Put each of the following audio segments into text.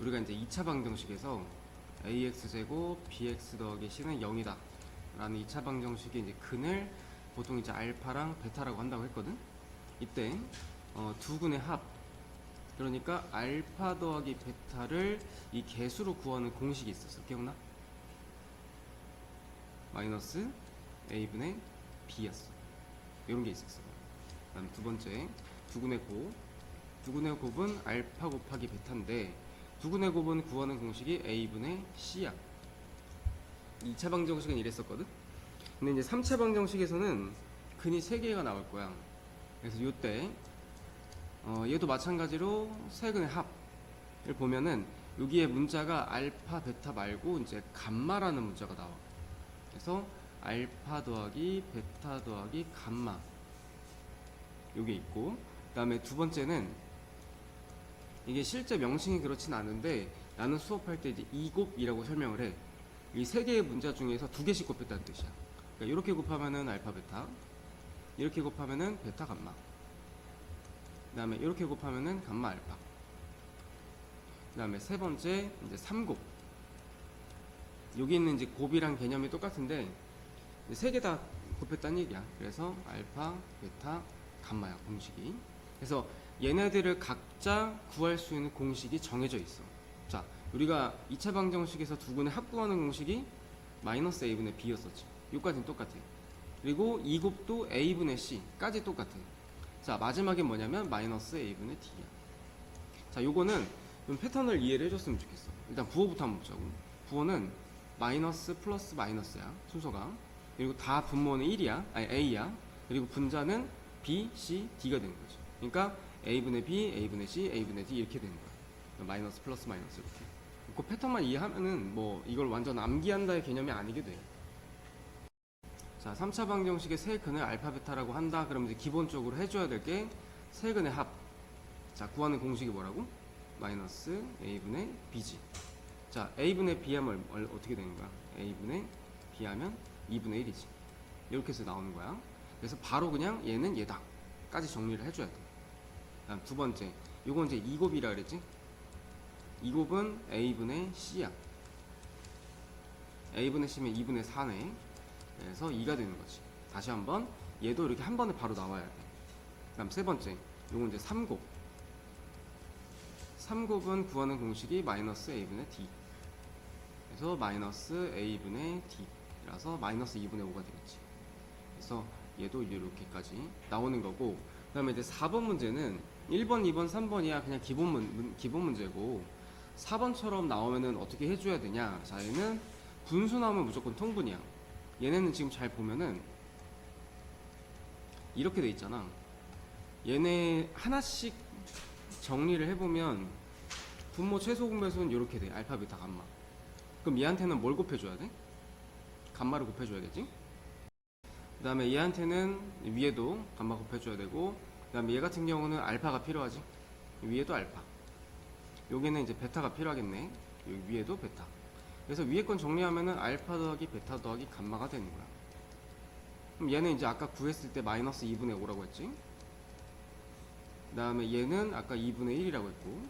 우리가 이제 2차 방정식에서 ax-제곱 bx 더하기 c는 0이다. 라는 2차 방정식의 이제 근을 보통 이제 알파랑 베타라고 한다고 했거든? 이때 어, 두 근의 합. 그러니까 알파 더하기 베타를 이 개수로 구하는 공식이 있었어. 기억나? 마이너스 a분의 b였어. 이런 게 있었어. 그다음 두 번째 두근의 곱. 두근의 곱은 알파 곱하기 베타인데 두근의 곱은 구하는 공식이 a분의 c야. 2차 방정식은 이랬었거든. 근데 이제 3차 방정식에서는 근이 3개가 나올 거야. 그래서 요때 어, 얘도 마찬가지로 세 근의 합을 보면은 여기에 문자가 알파 베타 말고 이제 감마라는 문자가 나와. 그래서 알파 더하기 베타 더하기 감마. 요게 있고 그 다음에 두 번째는 이게 실제 명칭이 그렇진 않은데 나는 수업할 때 이제 이곱이라고 설명을 해. 이 세 개의 문자 중에서 두 개씩 곱했다는 뜻이야. 그러니까 이렇게 곱하면은 알파 베타, 이렇게 곱하면은 베타 감마. 그다음에 이렇게 곱하면은 감마 알파. 그다음에 세 번째 이제 삼곱. 여기 있는 이제 곱이랑 개념이 똑같은데 세 개 다 곱했다는 얘기야. 그래서 알파, 베타, 감마야 공식이. 그래서 얘네들을 각자 구할 수 있는 공식이 정해져 있어. 자, 우리가 2차 방정식에서 두 근의 합구하는 공식이 마이너스 a분의 b였었지. 여기까지는 똑같아. 그리고 이 곱도 a분의 c까지 똑같아. 자, 마지막에 뭐냐면 마이너스 a분의 d야. 자, 요거는 좀 패턴을 이해를 해줬으면 좋겠어. 일단 부호부터 한번 보자고. 부호는 마이너스 플러스 마이너스야. 순서가. 그리고 다 분모는 1이야. 아니 a야. 그리고 분자는 b, c, d가 되는 거지. 그러니까 a분의 b, a분의 c, a분의 d 이렇게 되는 거야. 마이너스 플러스 마이너스 이렇게. 그 패턴만 이해하면은 뭐 이걸 완전 암기한다의 개념이 아니게 돼. 자, 3차 방정식의 세 근을 알파 베타라고 한다. 그러면 이제 기본적으로 해줘야 될 게 세 근의 합. 자, 구하는 공식이 뭐라고? 마이너스 a분의 b지. 자, a분의 b 하면 얼- 어떻게 되는 거야? a분의 b 하면 2분의 1이지. 이렇게 해서 나오는 거야. 그래서 바로 그냥 얘는 얘다 까지 정리를 해줘야 돼. 다음 두 번째, 요건 이제 2곱이라 그랬지? 2곱은 a분의 c야. a분의 c면 2분의 4네. 그래서 2가 되는 거지. 다시 한번 얘도 이렇게 한 번에 바로 나와야 돼. 그다음 세 번째, 요건 이제 3곱. 3곱은 구하는 공식이 마이너스 a분의 d. 그래서 마이너스 a분의 d라서 마이너스 2분의 5가 되겠지. 그래서 얘도 이렇게까지 나오는 거고 그 다음에 이제 4번 문제는 1번, 2번, 3번이야. 그냥 기본, 문, 문- 기본 문제고. 4번처럼 나오면은 어떻게 해줘야 되냐? 자 얘는 분수 나오면 무조건 통분이야. 얘네는 지금 잘 보면은 이렇게 돼 있잖아. 얘네 하나씩 정리를 해보면 분모 최소 공배수는 이렇게 돼. 알파 베타 감마. 그럼 얘한테는 뭘 곱해줘야 돼? 감마를 곱해줘야겠지? 그 다음에 얘한테는 위에도 감마 곱해줘야 되고 그 다음에 얘 같은 경우는 알파가 필요하지? 위에도 알파. 여기는 이제 베타가 필요하겠네. 여기 위에도 베타. 그래서 위에 건 정리하면은 알파 더하기 베타 더하기 감마가 되는 거야. 그럼 얘는 이제 아까 구했을 때 마이너스 2분의 5라고 했지? 그 다음에 얘는 아까 2분의 1이라고 했고.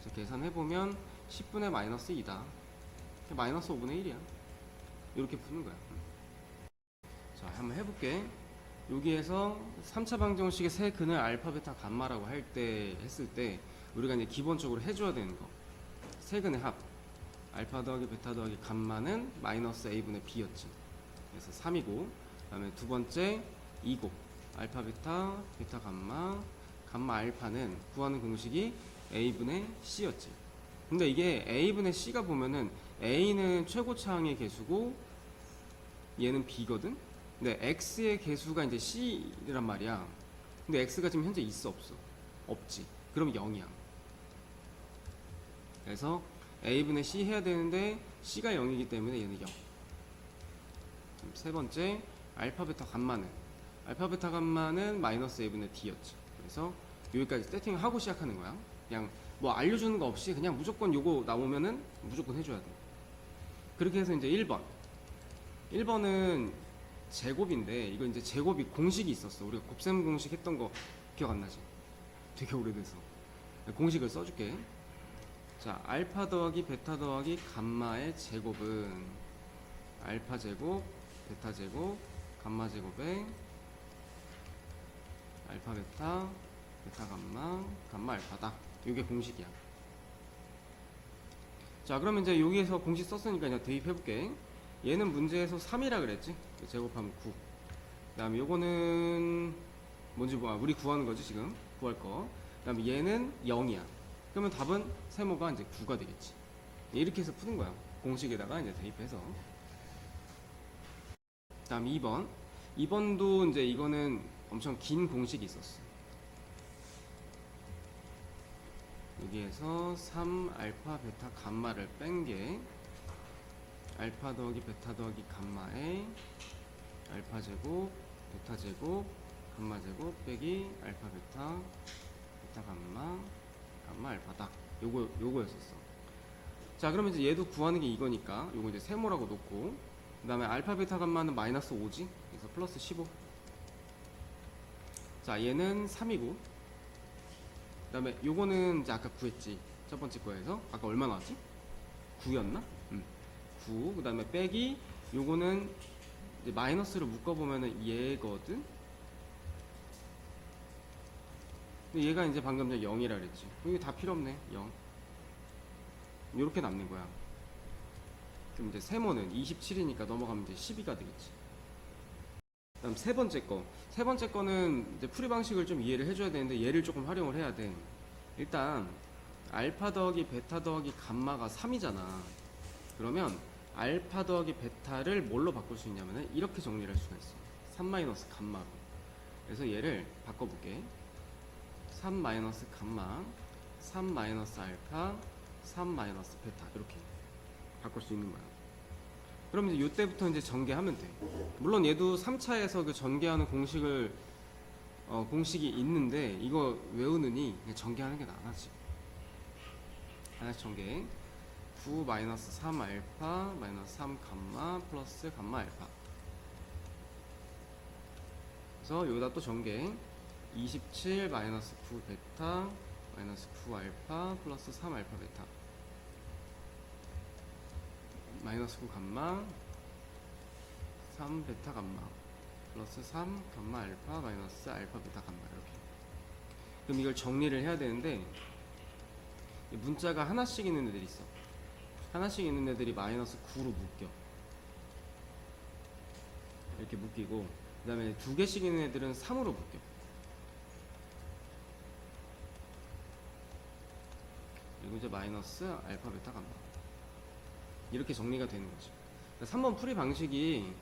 그래서 계산해보면 10분의 마이너스 2다. 마이너스 5분의 1이야. 이렇게 푸는 거야. 자, 한번 해볼게. 여기에서 3차 방정식의 세 근을 알파, 베타, 감마라고 할 때 했을 때 우리가 이제 기본적으로 해줘야 되는 거. 세 근의 합. 알파 더하기 베타 더하기 감마는 마이너스 a분의 b였지. 그래서 3이고, 그다음에 두 번째 2곱. 알파, 베타, 베타, 감마, 감마 알파는 구하는 공식이 a분의 c였지. 근데 이게 a분의 c가 보면은 a는 최고차항의 개수고 얘는 b거든. 근데 x의 개수가 이제 c란 말이야. 근데 x가 지금 현재 있어 없어? 없지. 그럼 0이야. 그래서 a분의 c 해야 되는데 c가 0이기 때문에 얘는 0. 그럼 세 번째 알파 베타 감마는 알파 베타 감마는 마이너스 a분의 d였지. 그래서 여기까지 세팅을 하고 시작하는 거야. 그냥 뭐 알려주는 거 없이 그냥 무조건 요거 나오면은 무조건 해줘야 돼. 그렇게 해서 이제 1번. 1번은 제곱인데 이거 이제 제곱이 공식이 있었어. 우리가 곱셈 공식 했던 거 기억 안 나지? 되게 오래돼서 공식을 써줄게. 자, 알파 더하기 베타 더하기 감마의 제곱은 알파 제곱, 베타 제곱, 감마 제곱에 알파 베타, 베타 감마, 감마 알파다. 이게 공식이야. 자, 그러면 이제 여기에서 공식 썼으니까 그냥 대입해 볼게. 얘는 문제에서 3이라 그랬지? 제곱하면 9. 그 다음에 요거는 뭔지 뭐 아, 우리 구하는 거지 지금 구할 거. 그 다음에 얘는 0이야. 그러면 답은 세모가 이제 9가 되겠지. 이렇게 해서 푸는 거야. 공식에다가 이제 대입해서. 그 다음 2번. 2번도 이제 이거는 엄청 긴 공식이 있었어. 여기에서 3 알파 베타 감마를 뺀 게 알파 더하기 베타 더하기 감마에 알파 제곱 베타 제곱 감마 제곱 빼기 알파 베타 베타 감마 감마 알파다. 요거 요거였었어. 자 그러면 이제 얘도 구하는 게 이거니까 요거 이제 세모라고 놓고 그 다음에 알파 베타 감마는 마이너스 5지? 그래서 플러스 15자 얘는 3이고 그 다음에 요거는 이제 아까 구했지? 첫 번째 거에서? 아까 얼마 나왔지? 9였나? 음. 9. 그 다음에 빼기 요거는 이제 마이너스를 묶어보면은 얘거든? 근데 얘가 이제 방금 전에 0이라 그랬지. 이거 다 필요 없네. 0. 요렇게 남는 거야. 그럼 이제 세모는 27이니까 넘어가면 이제 12가 되겠지. 그다음 세 번째 거. 세 번째 거는 이제 풀이 방식을 좀 이해를 해줘야 되는데 얘를 조금 활용을 해야 돼. 일단 알파 더하기 베타 더하기 감마가 3이잖아. 그러면 알파 더하기 베타를 뭘로 바꿀 수 있냐면은 이렇게 정리를 할 수가 있어. 3 마이너스 감마로. 그래서 얘를 바꿔볼게. 3 마이너스 감마, 3 마이너스 알파, 3 마이너스 베타 이렇게 바꿀 수 있는 거야. 그럼 이제 이때부터 이제 전개하면 돼. 물론 얘도 3차에서 그 전개하는 공식을 어, 공식이 있는데 이거 외우느니 전개하는 게 나아지. 하나씩 전개. 9 마이너스 3 알파 마이너스 3 감마 플러스 감마 알파. 그래서 여기다 또 전개. 27 마이너스 9 베타 마이너스 9 알파 플러스 3 알파 베타. 마이너스 9 감마 3 베타 감마 플러스 3 감마 알파 마이너스 알파 베타 감마 이렇게 그럼 이걸 정리를 해야 되는데 이 문자가 하나씩 있는 애들이 있어 하나씩 있는 애들이 마이너스 9로 묶여 이렇게 묶이고 그 다음에 두 개씩 있는 애들은 3으로 묶여 그리고 이제 마이너스 알파 베타 감마 이렇게 정리가 되는 거죠. 3번 풀이 방식이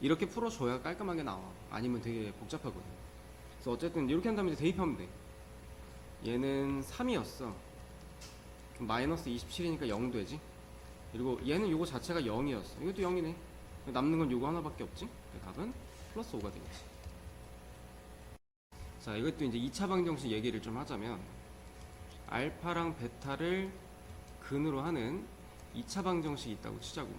이렇게 풀어줘야 깔끔하게 나와. 아니면 되게 복잡하거든. 그래서 어쨌든 이렇게 한 다음에 이제 대입하면 돼. 얘는 3이었어. 그럼 마이너스 27이니까 0 되지. 그리고 얘는 요거 자체가 0이었어. 이것도 0이네. 남는 건 요거 하나밖에 없지. 그 답은 플러스 5가 되겠지. 자, 이것도 이제 2차 방정식 얘기를 좀 하자면 알파랑 베타를 근으로 하는 2차 방정식이 있다고 치자고.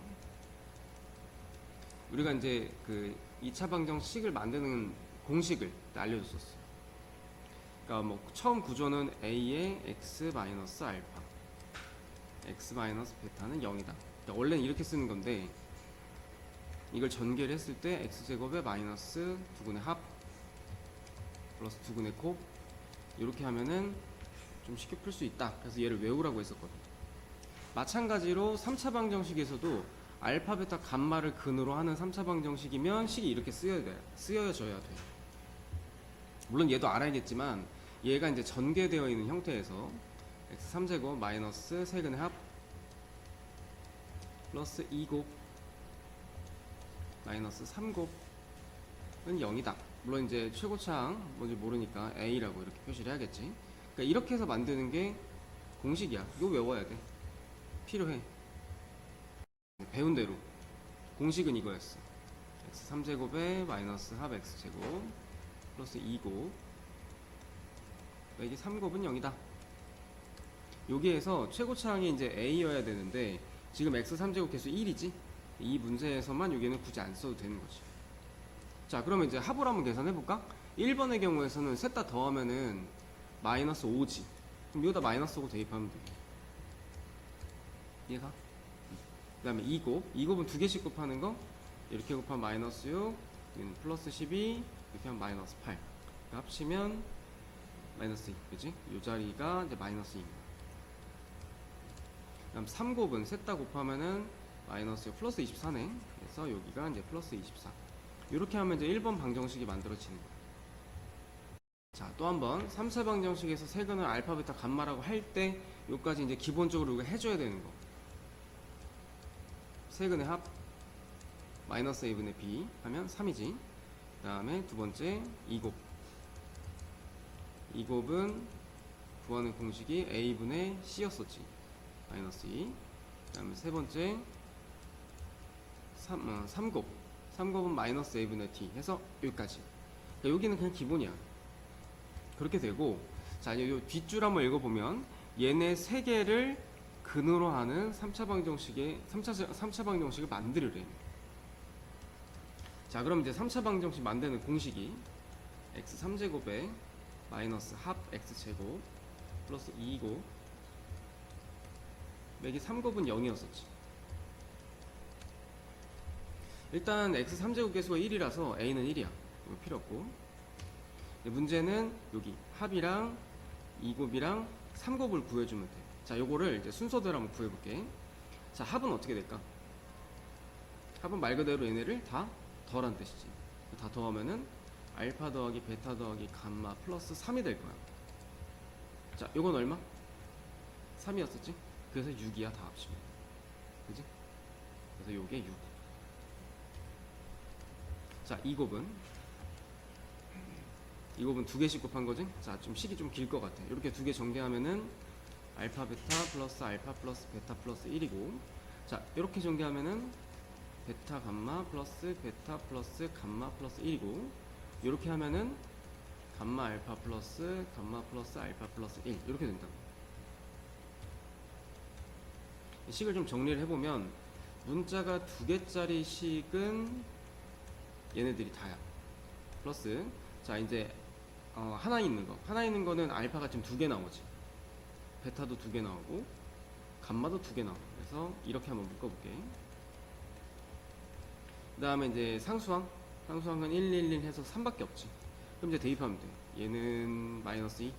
우리가 이제 그 2차 방정식을 만드는 공식을 알려줬었어. 그러니까 뭐 처음 구조는 a의 x 마이너스 알파, x 마이너스 베타는 0이다. 그러니까 원래는 이렇게 쓰는 건데 이걸 전개를 했을 때 x 제곱에 마이너스 두근의 합 플러스 두근의 곱 이렇게 하면은 좀 쉽게 풀 수 있다. 그래서 얘를 외우라고 했었거든. 마찬가지로 3차 방정식에서도 알파, 베타, 감마를 근으로 하는 3차 방정식이면 식이 이렇게 쓰여야 돼. 쓰여져야 돼. 물론 얘도 알아야겠지만 얘가 이제 전개되어 있는 형태에서 x 3제곱 마이너스 세근의 합 플러스 2곱 마이너스 3곱은 0이다. 물론 이제 최고차항 뭔지 모르니까 a라고 이렇게 표시를 해야겠지. 그러니까 이렇게 해서 만드는 게 공식이야. 이거 외워야 돼. 필요해. 배운 대로 공식은 이거였어. x 3제곱에 마이너스 합 x제곱 플러스 2곱 이게 3곱은 0이다. 여기에서 최고차항이 이제 a여야 되는데 지금 x 3제곱 개수 1이지? 이 문제에서만 여기는 굳이 안 써도 되는 거지. 자, 그러면 이제 합을 한번 계산해 볼까? 1번의 경우에서는 셋 다 더하면은 마이너스 5지. 그럼 여기다 마이너스 5 대입하면 돼. 이해가? 그 다음에 2곱 2곱은 두 개씩 곱하는 거 이렇게 곱하면 마이너스 6 여기는 플러스 12 이렇게 하면 마이너스 8 그러니까 합치면 마이너스 2 그지? 이 자리가 이제 마이너스 2입니다 그 다음 3곱은 셋 다 곱하면은 마이너스 6 플러스 24네 그래서 여기가 이제 플러스 24 이렇게 하면 이제 1번 방정식이 만들어지는 거예요 자, 또 한번 3차 방정식에서 세근을 알파, 베타, 감마라고 할 때 요까지 이제 기본적으로 우리가 해줘야 되는 거. 세근의 합 마이너스 a분의 b 하면 3이지. 그 다음에 두 번째 2곱. 2곱은 구하는 공식이 a분의 c였었지. 마이너스 2. 그 다음에 세 번째 3, 어, 3곱. 3곱은 마이너스 a분의 t 해서 여기까지. 그러니까 여기는 그냥 기본이야. 그렇게 되고 자 이제 요 뒷줄 한번 읽어보면 얘네 세 개를 근으로 하는 3차 방정식의 3차 3차 방정식을 만들으래. 자 그럼 이제 3차 방정식 만드는 공식이 x 3제곱에 마이너스 합 x 제곱 플러스 2고 맥이 3곱은 0이었었지. 일단 x 3제곱 개수가 1이라서 a는 1이야. 이거 필요 없고. 문제는 여기 합이랑 2곱이랑 3곱을 구해주면 돼. 자, 요거를 이제 순서대로 한번 구해볼게. 자, 합은 어떻게 될까? 합은 말 그대로 얘네를 다 더한 뜻이지. 다 더하면은 알파 더하기 베타 더하기 감마 플러스 3이 될 거야. 자, 요건 얼마? 3이었었지? 그래서 6이야, 다 합치면. 그지? 그래서 요게 6. 자, 2곱은 이곱은 두 개씩 곱한 거지? 자, 좀 식이 좀 길 것 같아. 이렇게 두 개 전개하면은 알파 베타 플러스 알파 플러스 베타 플러스 1이고 자, 이렇게 전개하면은 베타 감마 플러스 베타 플러스 감마 플러스 1이고 이렇게 하면은 감마 알파 플러스 감마 플러스 알파 플러스 1 이렇게 된다고. 이 식을 좀 정리를 해보면 문자가 두 개짜리 식은 얘네들이 다야. 플러스 자 이제 어, 하나 있는 거. 하나 있는 거는 알파가 지금 두 개 나오지. 베타도 두 개 나오고 감마도 두 개 나오고. 그래서 이렇게 한번 묶어볼게. 그 다음에 이제 상수항. 상수항은 1, 1, 1 해서 3밖에 없지. 그럼 이제 대입하면 돼. 얘는 마이너스 2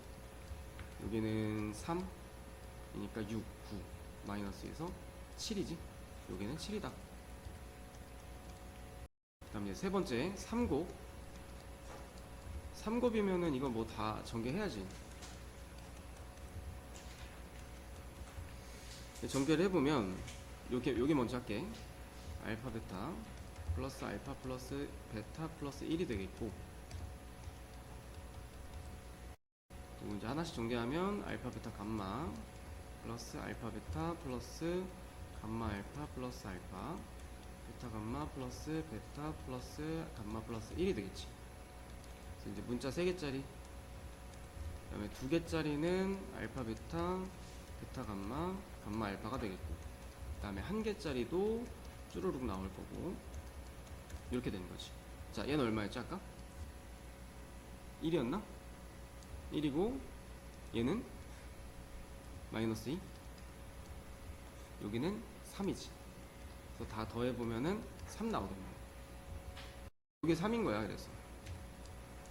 여기는 3 그러니까 6, 9 마이너스에서 7이지? 여기는 7이다. 그 다음에 세 번째 3곱. 3곱이면은 이거 뭐다 전개해야지. 전개를 해보면 요게 요게 먼저 할게. 알파 베타 플러스 알파 플러스 베타 플러스 1이 되겠고 이제 하나씩 전개하면 알파 베타 감마 플러스 알파 베타 플러스 감마 알파 플러스 알파 베타 감마 플러스 베타 플러스 감마 플러스 1이 되겠지. 그래서 이제 문자 3개짜리 그 다음에 2개짜리는 알파 베타 베타 감마 감마 알파가 되겠고 그 다음에 1개짜리도 쭈루룩 나올 거고 이렇게 되는 거지 자 얘는 얼마였지 아까? 1이었나? 1이고 얘는 마이너스 2 여기는 3이지. 그래서 다 더해보면은 3 나오겠네. 이게 3인 거야 그래서.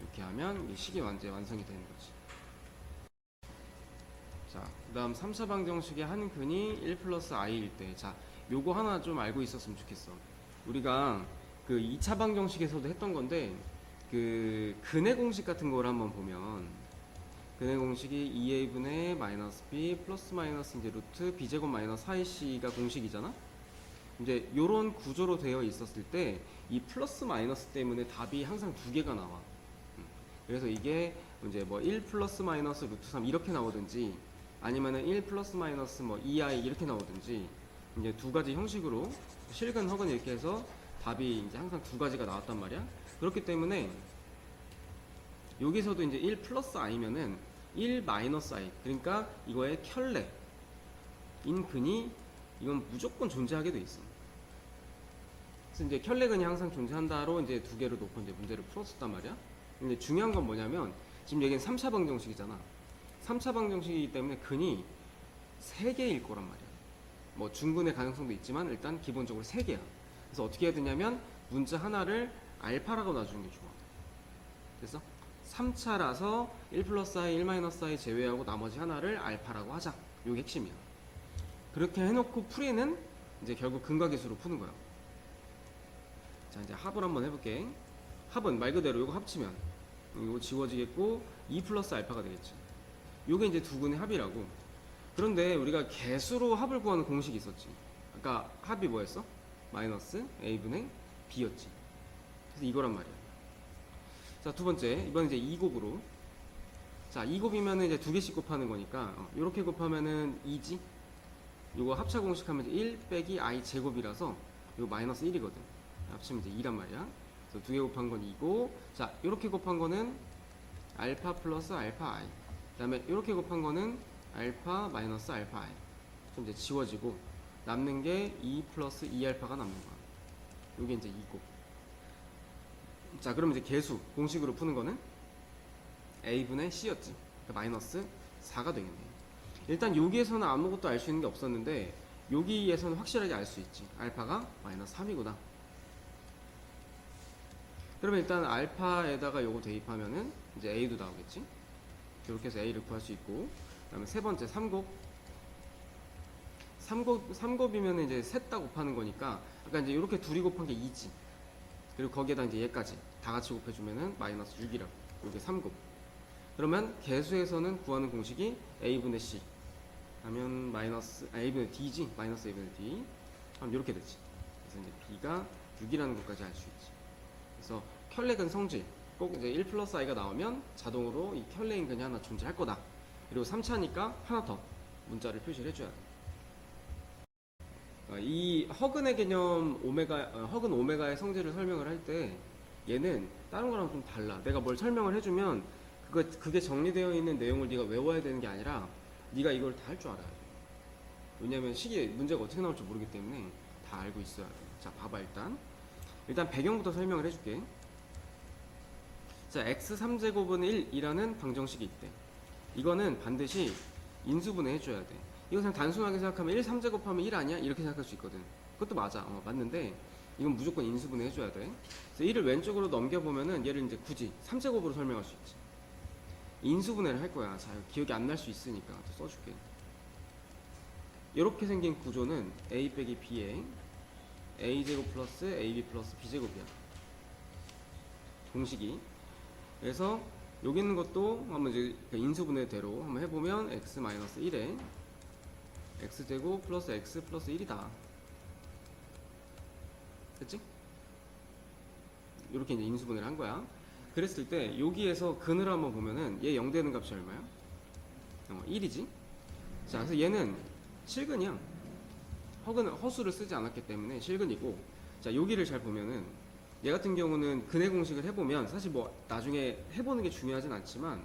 이렇게 하면 이 식이 완전 완성이 되는 거지. 자, 그 다음 3차 방정식의 한 근이 1 플러스 i일 때, 자, 요거 하나 좀 알고 있었으면 좋겠어. 우리가 그 2차 방정식에서도 했던 건데, 그 근의 공식 같은 걸 한번 보면, 근의 공식이 2a분의 마이너스 b 플러스 마이너스 이제 루트 b제곱 마이너스 4ac가 공식이잖아? 이제 요런 구조로 되어 있었을 때, 이 플러스 마이너스 때문에 답이 항상 두 개가 나와. 그래서 이게 이제 뭐 1 플러스 마이너스 루트 3 이렇게 나오든지 아니면은 1 플러스 마이너스 뭐 2i 이렇게 나오든지 이제 두 가지 형식으로 실근 허근 이렇게 해서 답이 이제 항상 두 가지가 나왔단 말이야. 그렇기 때문에 여기서도 이제 1 플러스 i면은 1 마이너스 i 그러니까 이거의 켤레 인근이 이건 무조건 존재하게 돼 있어. 그래서 이제 켤레근이 항상 존재한다로 이제 두 개를 놓고 이제 문제를 풀었었단 말이야. 근데 중요한 건 뭐냐면 지금 여기는 3차 방정식이잖아. 3차 방정식이기 때문에 근이 3개일 거란 말이야. 뭐 중근의 가능성도 있지만 일단 기본적으로 세 개야. 그래서 어떻게 해야 되냐면 문자 하나를 알파라고 놔주는 게 좋아. 그래서 3차라서 1 플러스 i, 1 마이너스 i 제외하고 나머지 하나를 알파라고 하자. 이게 핵심이야. 그렇게 해놓고 풀이는 이제 결국 근과계수로 푸는 거야. 자 이제 합을 한번 해볼게. 합은 말 그대로 이거 합치면 이거 지워지겠고 2 플러스 알파가 되겠지. 요게 이제 두 근의 합이라고. 그런데 우리가 개수로 합을 구하는 공식이 있었지. 아까 합이 뭐였어? 마이너스 a분의 b였지. 그래서 이거란 말이야. 자, 두 번째. 이번 이제 2곱으로. 자, 2곱이면은 이제 두 개씩 곱하는 거니까, 어, 요렇게 곱하면은 2지? 요거 합차 공식 하면 이제 1 빼기 i 제곱이라서 요거 마이너스 1이거든. 합치면 이제 2란 말이야. 그래서 두 개 곱한 건 2고, 자, 요렇게 곱한 거는 알파 플러스 알파 i. 그 다음에 요렇게 곱한 거는 알파 마이너스 알파 i. 좀 이제 지워지고, 남는 게 2 플러스 2알파가 남는 거야. 요게 이제 2곱. 자, 그럼 이제 개수 공식으로 푸는 거는 a분의 c였지. 그러니까 마이너스 4가 되겠네. 일단 여기에서는 아무것도 알 수 있는 게 없었는데 여기에서는 확실하게 알 수 있지. 알파가 마이너스 3이구나. 그러면 일단 알파에다가 요거 대입하면은 이제 a도 나오겠지. 이렇게 해서 a를 구할 수 있고, 그 다음에 세 번째 3곱. 3곱 3곱이면 이제 셋 다 곱하는 거니까, 아까 이제 이렇게 둘이 곱한 게 2지. 그리고 거기에다 이제 얘까지 다 같이 곱해주면은 마이너스 6이라고. 이게 3곱. 그러면 개수에서는 구하는 공식이 a분의 c 하면 마이너스 아, a분의 d지 마이너스 a분의 d 하면 이렇게 되지. 그래서 이제 b가 6이라는 것까지 알 수 있지. 그래서 켤레근 성질 꼭 이제 1 플러스 i가 나오면 자동으로 이 켤레 인근이 하나 존재할 거다. 그리고 3차니까 하나 더 문자를 표시를 해줘야 돼. 어, 이 허근의 개념 오메가 어, 허근 오메가의 성질을 설명을 할 때 얘는 다른 거랑 좀 달라. 내가 뭘 설명을 해주면 그거 그게 정리되어 있는 내용을 네가 외워야 되는 게 아니라 네가 이걸 다 할 줄 알아야 돼. 왜냐면 시기에 문제가 어떻게 나올지 모르기 때문에 다 알고 있어야 돼. 자, 봐봐 일단. 일단 배경부터 설명을 해줄게. 자, x 3제곱은 1이라는 방정식이 있대. 이거는 반드시 인수분해 해줘야 돼. 이거 그냥 단순하게 생각하면 1 3제곱하면 1 아니야? 이렇게 생각할 수 있거든. 그것도 맞아. 어, 맞는데 이건 무조건 인수분해 해줘야 돼. 그래서 1을 왼쪽으로 넘겨보면은 얘를 이제 굳이 3제곱으로 설명할 수 있지. 인수분해를 할 거야. 자, 기억이 안 날 수 있으니까 또 써줄게. 이렇게 생긴 구조는 a 빼기 b에 a 제곱 플러스 ab 플러스 b 제곱이야. 공식이. 그래서 여기 있는 것도 한번 이제 그 인수분해대로 한번 해보면 x 마이너스 1에 x 제곱 플러스 x 플러스 1이다. 됐지? 이렇게 이제 인수분해를 한 거야. 그랬을 때 여기에서 근을 한번 보면은 얘 0 되는 값이 얼마야? 어, 1이지? 자, 그래서 얘는 실근이야. 허근, 허수를 쓰지 않았기 때문에 실근이고 자, 여기를 잘 보면은 얘 같은 경우는 근의 공식을 해보면 사실 뭐 나중에 해보는 게 중요하진 않지만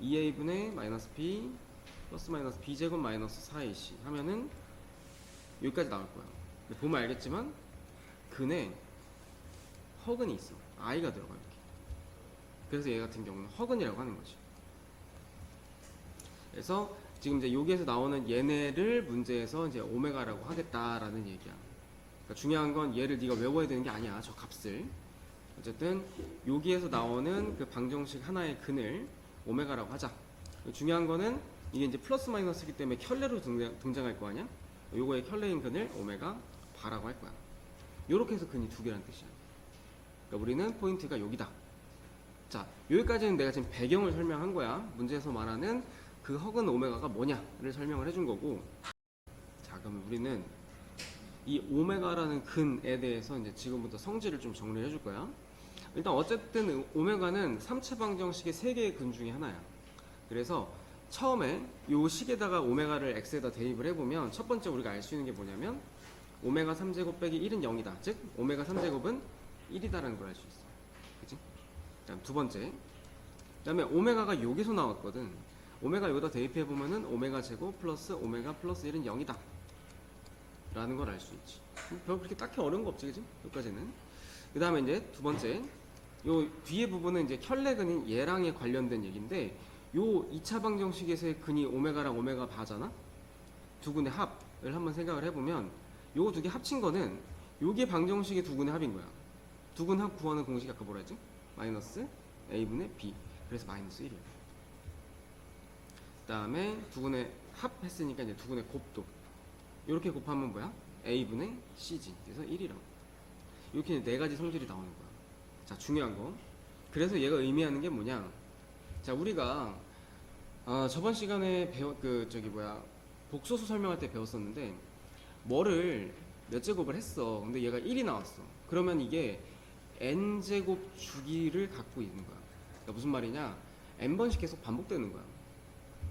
2a분의 마이너스 b 플러스 마이너스 b제곱 마이너스 4ac 하면은 여기까지 나올 거야. 보면 알겠지만 근에 허근이 있어. i가 들어가 이렇게. 그래서 얘 같은 경우는 허근이라고 하는 거지. 그래서 지금 이제 여기에서 나오는 얘네를 문제에서 이제 오메가라고 하겠다라는 얘기야. 그러니까 중요한 건 얘를 네가 외워야 되는 게 아니야. 저 값을. 어쨌든 여기에서 나오는 그 방정식 하나의 근을 오메가라고 하자. 중요한 거는 이게 이제 플러스 마이너스이기 때문에 켤레로 등장, 등장 할 거 아니야? 요거의 켤레인 근을 오메가 바라고 할 거야. 요렇게 해서 근이 두 개라는 뜻이야. 그러니까 우리는 포인트가 여기다. 자, 여기까지는 내가 지금 배경을 설명한 거야. 문제에서 말하는 그 허근 오메가가 뭐냐를 설명을 해준 거고. 자, 그러면 우리는 이 오메가라는 근에 대해서 이제 지금부터 성질을 좀 정리를 해줄 거야. 일단 어쨌든 오메가는 3차 방정식의 세 개의 근 중에 하나야. 그래서 처음에 요 식에다가 오메가를 x에다 대입을 해보면 첫 번째 우리가 알 수 있는 게 뭐냐면 오메가 3제곱 빼기 1은 0이다. 즉 오메가 3제곱은 1이다라는 걸 알 수 있어. 그치? 그다음 두 번째. 그다음에 오메가가 여기서 나왔거든. 오메가 여기다 대입해 보면은 오메가 제곱 플러스 오메가 플러스 1은 0이다. 라는 걸 알 수 있지. 별 그렇게 딱히 어려운 거 없지, 그지? 여기까지는. 그 다음에 이제 두 번째. 요 뒤에 부분은 이제 켤레근인 얘랑에 관련된 얘기인데, 요 2차 방정식에서의 근이 오메가랑 오메가 바잖아? 두 근의 합. 한번 생각을 해보면 요거 두개 합친 거는 요게 방정식의 두근의 합인 거야. 두근 합 구하는 공식이 아까 뭐라 했지? 마이너스 a분의 b. 그래서 마이너스 1이야. 그 다음에 두근의 합 했으니까 이제 두근의 곱도 이렇게 곱하면 뭐야? a분의 c지. 그래서 1이라고. 이렇게 네 가지 성질이 나오는 거야. 자 중요한 거. 그래서 얘가 의미하는 게 뭐냐? 자 우리가 아, 저번 시간에 배웠 그 저기 뭐야 복소수 설명할 때 배웠었는데 뭐를 몇 제곱을 했어. 근데 얘가 1이 나왔어. 그러면 이게 n 제곱 주기를 갖고 있는 거야. 그러니까 무슨 말이냐? n 번씩 계속 반복되는 거야.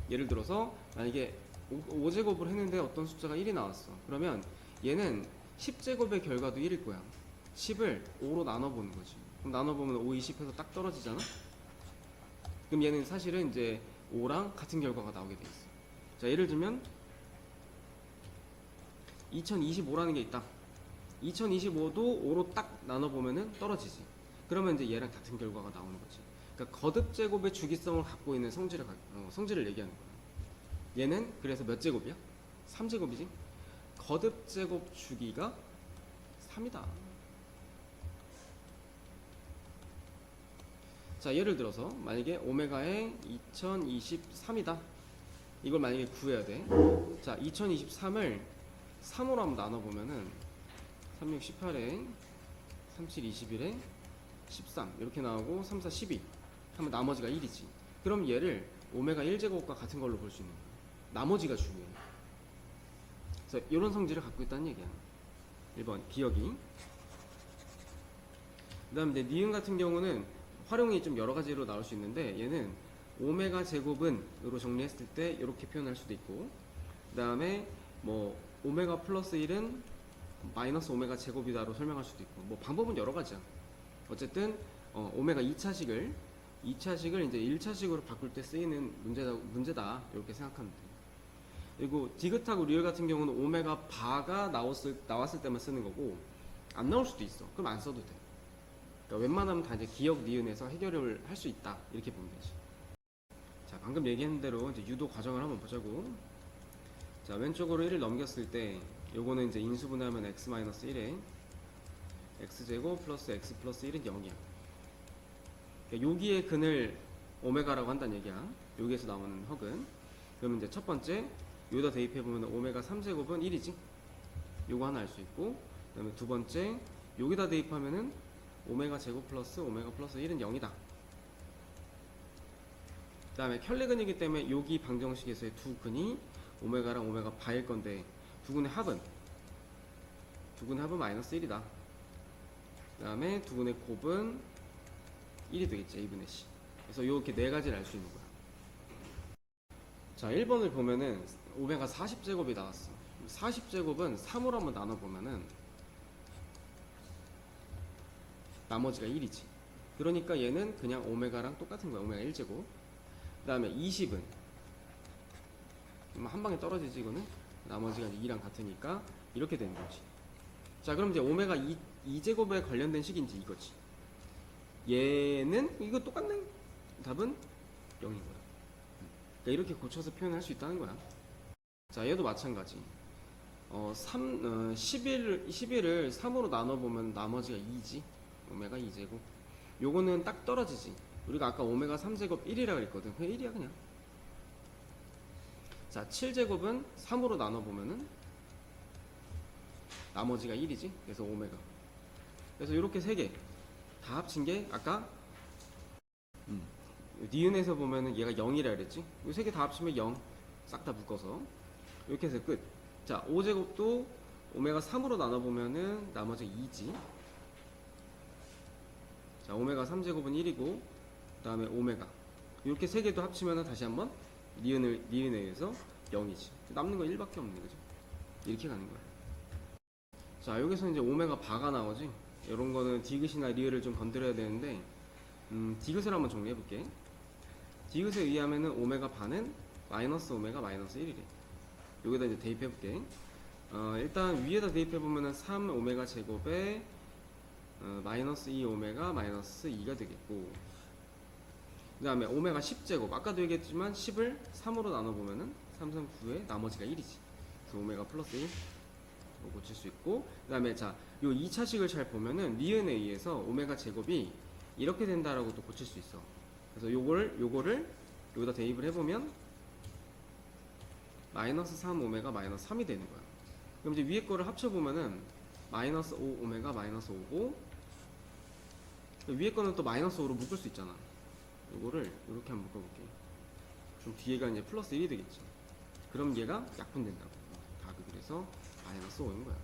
예를 들어서 만약에 5, 제곱을 했는데 어떤 숫자가 1이 나왔어. 그러면 얘는 10제곱의 결과도 1일 거야. 10을 5로 나눠보는 거지. 그럼 나눠보면 5, 20 해서 딱 떨어지잖아? 그럼 얘는 사실은 이제 5랑 같은 결과가 나오게 돼 있어. 자, 예를 들면 2025라는 게 있다. 2025도 5로 딱 나눠 보면은 떨어지지. 그러면 이제 얘랑 같은 결과가 나오는 거지. 그러니까 거듭 제곱의 주기성을 갖고 있는 성질을 가- 어, 성질을 얘기하는 거야. 얘는 그래서 몇 제곱이야? 3제곱이지. 거듭 제곱 주기가 3이다. 자, 예를 들어서 만약에 오메가의 2023이다. 이걸 만약에 구해야 돼. 자, 2023을 3으로 한번 나눠보면은 36, 18에 37, 21에 13 이렇게 나오고 3, 4, 12 하면 나머지가 1이지. 그럼 얘를 오메가 1제곱과 같은 걸로 볼 수 있는 거야. 나머지가 중요해. 그래서 이런 성질을 갖고 있다는 얘기야. 1번 기억이. 그 다음 이제 니은 같은 경우는 활용이 좀 여러 가지로 나올 수 있는데 얘는 오메가 제곱은으로 정리했을 때 이렇게 표현할 수도 있고 그 다음에 뭐 오메가 플러스 1은 마이너스 오메가 제곱이다로 설명할 수도 있고 뭐 방법은 여러 가지야. 어쨌든 어, 오메가 2차식을 2차식을 이제 1차식으로 바꿀 때 쓰이는 문제다 문제다 이렇게 생각하면 돼. 그리고 디귿하고 리얼 같은 경우는 오메가 바가 나왔을 나왔을 때만 쓰는 거고 안 나올 수도 있어. 그럼 안 써도 돼. 그러니까 웬만하면 다 이제 기억 니은에서 해결을 할 수 있다 이렇게 보면 되지. 자 방금 얘기한 대로 이제 유도 과정을 한번 보자고. 자 왼쪽으로 1을 넘겼을 때 요거는 이제 인수분해하면 x 1에 x 제곱 플러스 x 플러스 1은 0이야. 그러니까 여기에 근을 오메가라고 한다는 얘기야. 여기에서 나오는 헉은. 그러면 이제 첫 번째 여기다 대입해 보면 오메가 3제곱은 1이지. 요거 하나 알 수 있고 그 다음에 두 번째 여기다 대입하면은 오메가 제곱 플러스 오메가 플러스 1은 0이다. 그 다음에 켤레근이기 때문에 여기 방정식에서의 두 근이 오메가랑 오메가 바일 건데 두 근의 합은 두 근의 합은 마이너스 1이다. 그 다음에 두 근의 곱은 1이 되겠지 a분의 c. 그래서 이렇게 네 가지를 알 수 있는 거야. 자 1번을 보면은 오메가 40제곱이 나왔어. 40제곱은 3으로 한번 나눠보면은 나머지가 1이지. 그러니까 얘는 그냥 오메가랑 똑같은 거야. 오메가 1제곱. 그 다음에 20은 한 방에 떨어지지 이거는. 나머지가 이제 2랑 같으니까 이렇게 되는 거지. 자 그럼 이제 오메가 2, 2제곱에 관련된 식인지 이거지. 얘는 이거 똑같네. 답은 0인 거야. 그러니까 이렇게 고쳐서 표현할 수 있다는 거야. 자 얘도 마찬가지. 어, 3, 어, 11, 11을 3으로 나눠보면 나머지가 2지. 오메가 2제곱. 요거는 딱 떨어지지. 우리가 아까 오메가 3제곱 1이라 그랬거든. 그냥 1이야, 그냥. 자, 7제곱은 3으로 나눠보면은 나머지가 1이지. 그래서 오메가. 그래서 이렇게 세 개. 다 합친 게 아까 음, 니은에서 보면은 얘가 0이라 그랬지. 이 세 개 다 합치면 0. 싹 다 묶어서. 이렇게 해서 끝. 자, 5제곱도 오메가 3으로 나눠보면은 나머지가 2지. 자, 오메가 3제곱은 1이고, 그 다음에 오메가. 이렇게 세 개도 합치면은 다시 한번 니은을, 니은에 의해서 0이지. 남는 건 1밖에 없네, 그죠? 이렇게 가는 거야. 자, 여기서 이제 오메가 바가 나오지. 이런 거는 디귿이나 리을을 좀 건드려야 되는데, 음, 디귿을 한번 정리해 볼게. 디귿에 의하면은 오메가 바는 마이너스 오메가 마이너스 1이래. 여기다 이제 대입해 볼게. 어, 일단 위에다 대입해 보면은 3 오메가 제곱에 어, 마이너스 2 오메가 마이너스 2가 되겠고 그 다음에 오메가 10제곱. 아까도 얘기했지만 10을 3으로 나눠보면은 3, 3, 9에 나머지가 1이지. 그래서 오메가 플러스 1 고칠 수 있고 그 다음에 자요 2차식을 잘 보면은 니은에 의해서 오메가 제곱이 이렇게 된다라고 또 고칠 수 있어. 그래서 요거를 요거를 여기다 대입을 해보면 마이너스 3 오메가 마이너스 3이 되는 거야. 그럼 이제 위에 거를 합쳐보면은 마이너스 5 오메가 마이너스 5고 위에 거는 또 마이너스 5로 묶을 수 있잖아. 요거를 이렇게 한번 묶어볼게. 그럼 뒤에가 이제 플러스 1이 되겠지. 그럼 얘가 약분된다고. 가그 그래서 마이너스 5인 거야